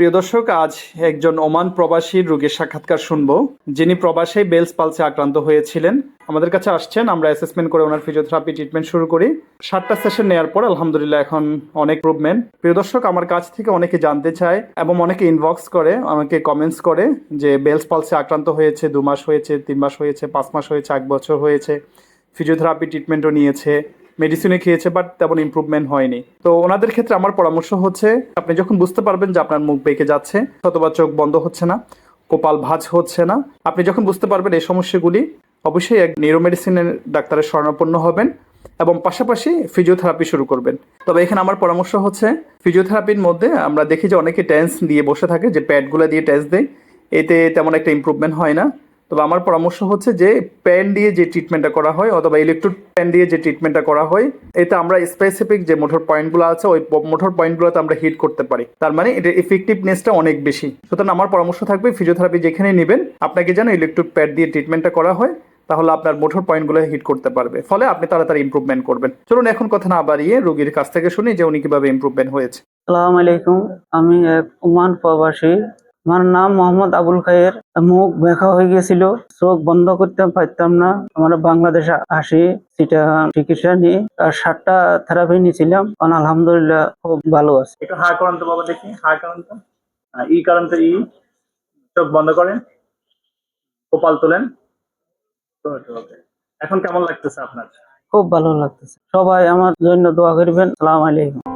প্রিয় দর্শক, আজ একজন ওমান প্রবাসীর রোগীর সাক্ষাৎকার শুনব। যিনি প্রবাসে বেলস পালসে আক্রান্ত হয়েছিলেন। আমাদের কাছে আসছেন, আমরা অ্যাসেসমেন্ট করে ওনার ফিজিওথেরাপি ট্রিটমেন্ট শুরু করি। সাতটা সেশন নেওয়ার পর, আলহামদুলিল্লাহ, এখন অনেক ইম্প্রুভমেন্ট প্রিয় দর্শক, আমার কাছ থেকে অনেকে জানতে চায় এবং অনেকে ইনবক্স করে আমাকে কমেন্টস করে যে বেলস পালসে আক্রান্ত হয়েছে, দু মাস হয়েছে, তিন মাস হয়েছে, পাঁচ মাস হয়েছে, এক বছর হয়েছে। ফিজিওথেরাপি ট্রিটমেন্টও নিয়েছে। মেডিসিনে খেয়েছে বাট তেমন ইমপ্রুভমেন্ট হয়নি। তো ওনাদের ক্ষেত্রে আমার পরামর্শ হচ্ছে, আপনি যখন বুঝতে পারবেন যে আপনার মুখ বেঁকে যাচ্ছে, অথবা চোখ বন্ধ হচ্ছে না, কপাল ভাঁজ হচ্ছে না, আপনি যখন বুঝতে পারবেন এই সমস্যাগুলি, অবশ্যই এক নিউরোমেডিসিনের ডাক্তারের শরণাপন্ন হবেন এবং পাশাপাশি ফিজিওথেরাপি শুরু করবেন। তবে এখানে আমার পরামর্শ হচ্ছে ফিজিওথেরাপির মধ্যে আমরা দেখি যে অনেকে টেন্স দিয়ে বসে থাকে, যে প্যাডগুলো দিয়ে টেন্স দেয়, এতে তেমন একটা ইমপ্রুভমেন্ট হয় না। তবে আমার পরামর্শ হচ্ছে যে প্যান দিয়ে যে ট্রিটমেন্টটা করা হয় অথবা ইলেকট্রোড প্যান দিয়ে যে ট্রিটমেন্টটা করা হয়, এতে আমরা স্পেসিফিক যে মোটর পয়েন্টগুলো আছে, ওই মোটর পয়েন্টগুলোতে আমরা হিট করতে পারি। তার মানে এটার ইফেক্টিভনেসটা অনেক বেশি। সুতরাং আমার পরামর্শ থাকবে ফিজিওথেরাপি যেখানে নেবেন, আপনাকে যেন ইলেকট্রোড প্যাড দিয়ে ট্রিটমেন্টটা করা হয়, তাহলে আপনার মোটর পয়েন্টগুলো হিট করতে পারবে। ফলে আপনি তাড়াতাড়ি ইমপ্রুভমেন্ট করবেন। চলুন এখন কথা না বাড়িয়ে রোগীর কাছ থেকে শুনি যে উনি কীভাবে ইমপ্রুভমেন্ট হয়েছে। সালাম আলাইকুম আমি এক ওমান প্রবাসী। আমার নাম মোহাম্মদ আবুল খায়ের। মুখ ব্যথা হয়ে গেছিল। চোখ বন্ধ করতে পারতাম না। আমরা বাংলাদেশে আসি সেটা চিকিৎসা নিয়ে আর সাতটা থেরাপি নিয়েছিলাম। আলহামদুলিল্লাহ খুব ভালো আছে। একটু হা করেন তো বাবা দেখি। হা করেন তো? হ্যাঁ, ই করেন তো ই চোখ বন্ধ করেন। কপাল তোলেন। এখন কেমন লাগতেছে আপনার? খুব ভালো লাগতেছে। সবাই আমার জন্য দোয়া করবেন। সালাম আলাইকুম।